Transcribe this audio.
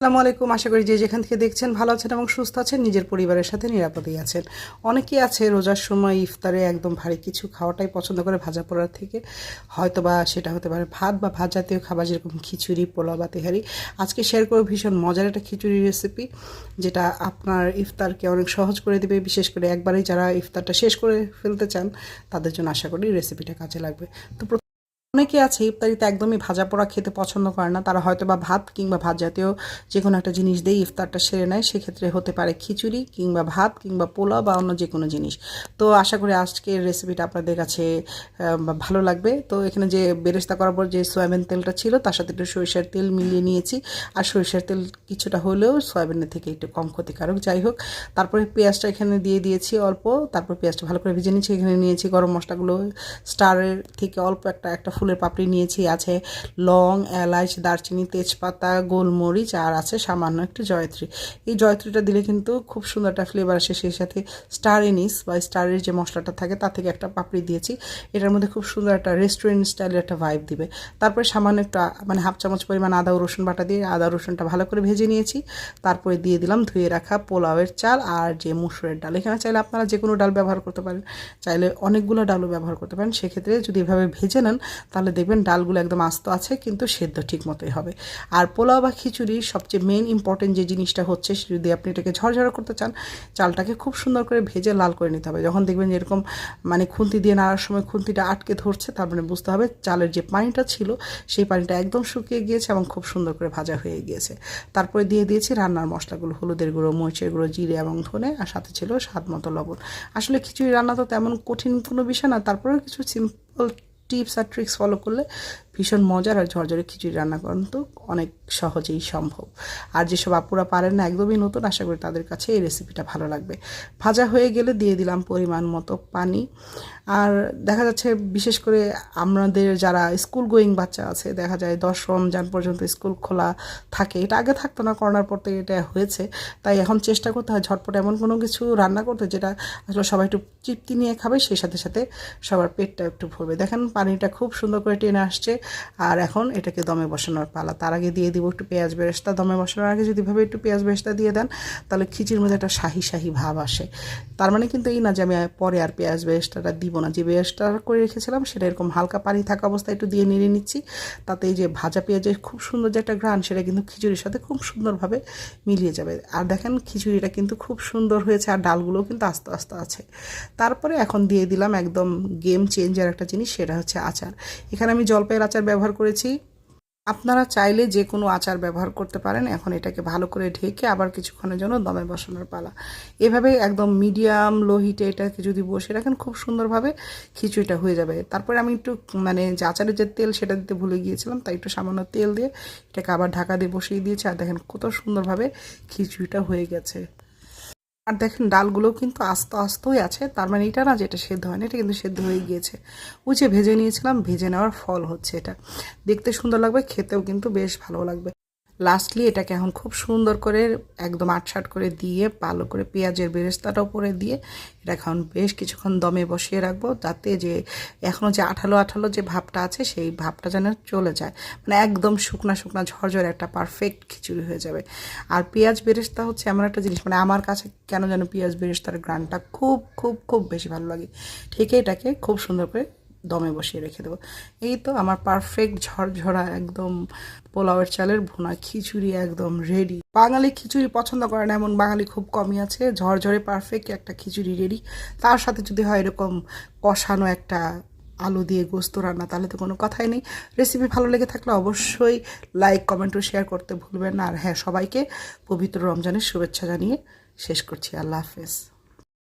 আসসালামু আলাইকুম আশা করি যে যেখান থেকে দেখছেন ভালো আছেন এবং সুস্থ আছেন, নিজের পরিবারের সাথে নিরাপদেই আছেন। অনেকেই আছে রোজার সময় ইফতারে একদম ভারী কিছু খাওয়াটাই পছন্দ করে, ভাজা পোড়ার থেকে। হয়তো বা সেটা হতে পারে ভাত বা ভাত জাতীয় খাবার, যেরকম খিচুড়ি, পোলাও বা তেহারি। আজকে শেয়ার করব ভীষণ মজার একটা খিচুড়ি রেসিপি যেটা আপনার ইফতারকে অনেক সহজ করে দেবে। বিশেষ করে একবারেই যারা ইফতারটা শেষ করে ফেলতে চান, তাদের জন্য আশা করি রেসিপিটা কাজে লাগবে। তো অনেকে আছে ইফতারিতে একদমই ভাজা পোড়া খেতে পছন্দ করে না। তারা হয়তো বা ভাত কিংবা ভাত জাতীয় যে কোনো একটা জিনিস দিয়ে ইফতারটা সেরে নেয়। সেক্ষেত্রে হতে পারে খিচুড়ি কিংবা ভাত কিংবা পোলাও বা অন্য যে কোনো জিনিস। তো আশা করি আজকের রেসিপিটা আপনাদের কাছে ভালো লাগবে। তো এখানে যে বেরেস্তা করার পর যে সয়াবিন তেলটা ছিল, তার সাথে একটু সরিষার তেল মিলিয়ে নিয়েছি। আর সরিষার তেল কিছুটা হলেও সয়াবিনের থেকে একটু কম ক্ষতিকারক। যাই হোক, তারপরে পেঁয়াজটা এখানে দিয়ে দিয়েছি অল্প। তারপর পেঁয়াজটা ভালো করে ভেজে নিয়েছি। এখানে নিয়েছি গরম মশলাগুলো। স্টারের থেকে অল্প একটা একটা ফুলের পাপড়ি নিয়েছি, আছে লং, এলাচ, দারচিনি, তেজপাতা, গোলমরিচ, আর আছে সামান্য একটু জয়ত্রী। এই জয়ত্রীটা দিলে কিন্তু খুব সুন্দর একটা ফ্লেভার আসে, সেই সাথে স্টার এনিস বা স্টারের যে মশলাটা থাকে, তার থেকে একটা পাপড়ি দিয়েছি। এটার মধ্যে খুব সুন্দর একটা রেস্টুরেন্ট স্টাইলের একটা ভাইব দিবে। তারপরে সামান্য একটু মানে হাফ চামচ পরিমাণ আদা ও রসুন বাটা দিয়ে আদা, রসুনটা ভালো করে ভেজে নিয়েছি। তারপরে দিয়ে দিলাম ধুয়ে রাখা পোলাওয়ের চাল আর যে মুসুরের ডাল। এখানে চাইলে আপনারা যে কোনো ডাল ব্যবহার করতে পারেন, চাইলে অনেকগুলো ডালও ব্যবহার করতে পারেন। সেক্ষেত্রে যদি এভাবে ভেজে নেন তাহলে দেখবেন ডালগুলো একদম আস্ত আছে, কিন্তু সেদ্ধ ঠিক মতোই হবে। আর পোলাও বা খিচুড়ির সবচেয়ে মেন ইম্পর্টেন্ট যে জিনিসটা হচ্ছে যদি আপনি এটাকে ঝরঝরা করতে চান, চালটাকে খুব সুন্দর করে ভেজে লাল করে নিতে হবে। যখন দেখবেন যেরকম মানে খুন্তি দিয়ে নাড়ার সময় খুন্তিটা আটকে ধরছে, তার মানে বুঝতে হবে চালের যে পানিটা ছিল, সেই পানিটা একদম শুকিয়ে গিয়েছে এবং খুব সুন্দর করে ভাজা হয়ে গিয়েছে। তারপরে দিয়ে দিয়েছি রান্নার মশলাগুলো, হলুদের গুঁড়ো, মরিচের গুঁড়ো, জিরে এবং ধনে, আর সাথে ছিল স্বাদ মতো লবণ। আসলে খিচুড়ি রান্না তো তেমন কঠিন কোনো বিষয় না, তারপরেও কিছু সিম্পল টিপস আর ট্রিক্স ফলো করলে ভীষণ মজার আর ঝরঝরে খিচুড়ি রান্না করেন তো অনেক সহজেই সম্ভব। আর যেসব আপুরা পারেন না, একদমই নতুন, আশা করি তাদের কাছে এই রেসিপিটা ভালো লাগবে। ভাজা হয়ে গেলে দিয়ে দিলাম পরিমাণ মতো পানি। আর দেখা যাচ্ছে বিশেষ করে আমাদের যারা স্কুল গোয়িং বাচ্চা আছে, দেখা যায় দশ রমজান পর্যন্ত স্কুল খোলা থাকে। এটা আগে থাকতো না, করোনার পর থেকে এটা হয়েছে। তাই এখন চেষ্টা করতে হয় ঝটপট এমন কোনো কিছু রান্না করতে যেটা আসলে সবাই একটু তৃপ্তি নিয়ে খাবে, সেই সাথে সাথে সবার পেটটা একটু ভরবে। দেখেন পানিটা খুব সুন্দর করে টেনে আসছে। আর এখন এটাকে দমে বসানোর পালা। তার আগে দিয়ে দিব একটু পেঁয়াজ বেরেস্তা। দমে বসানোর আগে যদি ভাবে একটু পেঁয়াজ বেরেস্তা দিয়ে দেন, তাহলে খিচির মধ্যে একটা শাহি শাহি ভাব আসে। তার মানে কিন্তু এই না যে আমি পরে আর পেঁয়াজ বেরেস্তাটা দিব না। যে বেরেস্তা করে রেখেছিলাম, সেটা এরকম হালকা পানি থাকা অবস্থায় একটু দিয়ে নেড়ে নিচ্ছি। তাতে এই যে ভাজা পেঁয়াজের খুব সুন্দর যে একটা গ্রান সেটা কিন্তু খিচুড়ির সাথে খুব সুন্দরভাবে মিলিয়ে যাবে। আর দেখেন খিচুড়িটা কিন্তু খুব সুন্দর হয়েছে আর ডালগুলোও কিন্তু আস্তে আস্তে আছে। তারপরে এখন দিয়ে দিলাম একদম গেম চেঞ্জার একটা জিনিস, সেটা হচ্ছে আচার। এখানে আমি জলপাইয়ের আচার ব্যবহার করেছি। আপনারা চাইলে যে কোনো আচার ব্যবহার করতে পারেন। এখন এটাকে ভালো করে ঢেকে আবার কিছুক্ষণের জন্য দমে বসানোর পালা। এভাবে একদম মিডিয়াম, লো হিটে এটাকে যদি বসে রাখেন, খুব সুন্দরভাবে খিচুড়িটা হয়ে যাবে। তারপরে আমি একটু মানে যে আচারের যে তেল, সেটা দিতে ভুলে গিয়েছিলাম, তাই একটু সামান্য তেল দিয়ে এটাকে আবার ঢাকা দিয়ে বসিয়ে দিয়েছি। আর দেখেন কত সুন্দরভাবে খিচুড়িটা হয়ে গেছে। আর দেখেন ডালগুলোও কিন্তু আস্ত আস্তই আছে, তার মানে এটা না যেটা সেদ্ধ হয় না এটা কিন্তু সেদ্ধ হয়ে গিয়েছে। উচে ভেজে নিয়েছিলাম, ভেজে নেওয়ার ফল হচ্ছে এটা। দেখতে সুন্দর লাগবে, খেতেও কিন্তু বেশ ভালো লাগবে। লাস্টলি এটাকে এখন খুব সুন্দর করে একদম আটসাট করে দিয়ে, ভালো করে পেঁয়াজের বেরেস্তাটা উপরে দিয়ে এটা এখন বেশ কিছুক্ষণ দমে বসিয়ে রাখব যাতে যে এখনও যে আঠালো আঠালো যে ভাবটা আছে, সেই ভাবটা যেন চলে যায়। মানে একদম শুকনা শুকনা ঝরঝর একটা পারফেক্ট খিচুড়ি হয়ে যাবে। আর পেঁয়াজ বেরেস্তা হচ্ছে এমন একটা জিনিস মানে আমার কাছে কেন যেন পেঁয়াজ বেরেস্তার গ্রানটা খুব খুব খুব বেশি ভালো লাগে। ঠিক এটাকে খুব সুন্দর করে দমে বসিয়ে রেখে দেবো। এই তো আমার পারফেক্ট ঝরঝরা একদম পোলাওয়ের চালের ভুনা, খিচুড়ি একদম রেডি বাঙালি খিচুড়ি পছন্দ করে না, এমন বাঙালি খুব কমই আছে। ঝরঝরে পারফেক্ট একটা খিচুড়ি রেডি তার সাথে যদি হয় এরকম কষানো একটা আলু দিয়ে গোস্ত রান্না, তাহলে তো কোনো কথাই নেই। রেসিপি ভালো লেগে থাকলে অবশ্যই লাইক কমেন্ট ও শেয়ার করতে ভুলবেন না। আর হ্যাঁ সবাইকে পবিত্র রমজানের শুভেচ্ছা জানিয়ে শেষ করছি। আল্লাহ হাফেজ।